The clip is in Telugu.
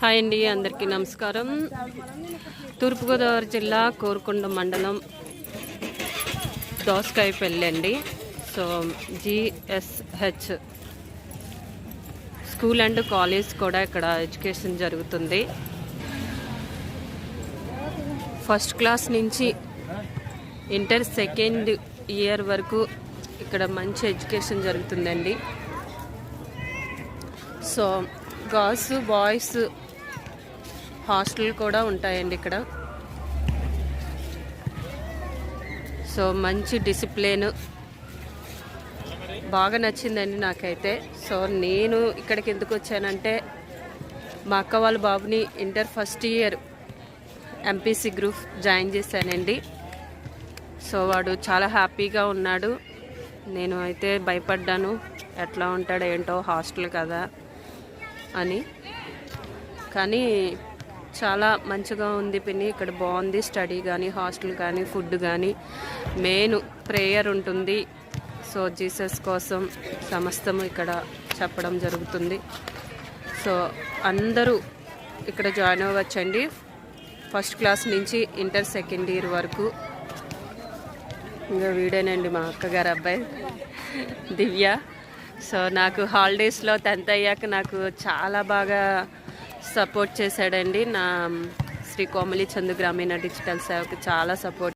హాయ్ అండి అందరికీ నమస్కారం. తూర్పుగోదావరి జిల్లా కోరుకొండ మండలం దోసకాయ పెళ్ళండి అండి. So GSH school and college కూడా ఇక్కడ ఎడ్యుకేషన్ జరుగుతుంది. ఫస్ట్ క్లాస్ నుంచి ఇంటర్ సెకండ్ ఇయర్ వరకు ఇక్కడ మంచి ఎడ్యుకేషన్ జరుగుతుందండి. సో గర్ల్స్ బాయ్స్ హాస్టల్ కూడా ఉంటాయండి ఇక్కడ. సో మంచి డిసిప్లిన్. బాగా నచ్చిందండి నాకైతే. సో నేను ఇక్కడికి ఎందుకు వచ్చానంటే మా అక్క వాళ్ళ బాబుని inter first year MPC group join చేశానండి. సో వాడు చాలా హ్యాపీగా ఉన్నాడు. నేను అయితే భయపడ్డాను. ఎట్లా ఉంటాడో ఏంటో హాస్టల్ కదా అని. కానీ చాలా మంచిగా ఉంది పిన్ని. ఇక్కడ బాగుంది స్టడీ కానీ హాస్టల్ కానీ ఫుడ్ కానీ మెయిన్ ప్రేయర్ ఉంటుంది. సో జీసస్ కోసం సమస్తము ఇక్కడ చెప్పడం జరుగుతుంది. సో అందరూ ఇక్కడ జాయిన్ అవ్వచ్చండి. ఫస్ట్ క్లాస్ నుంచి ఇంటర్ సెకండ్ ఇయర్ వరకు. ఇంకా వీడేనండి మా అక్కగారు అబ్బాయి దివ్య. సో నాకు హాలిడేస్లో టెన్త్ అయ్యాక నాకు చాలా బాగా సపోర్ట్ చేశాడండి. నా శ్రీ కోమలి చందు గ్రామీణ డిజిటల్ సేవకు చాలా సపోర్ట్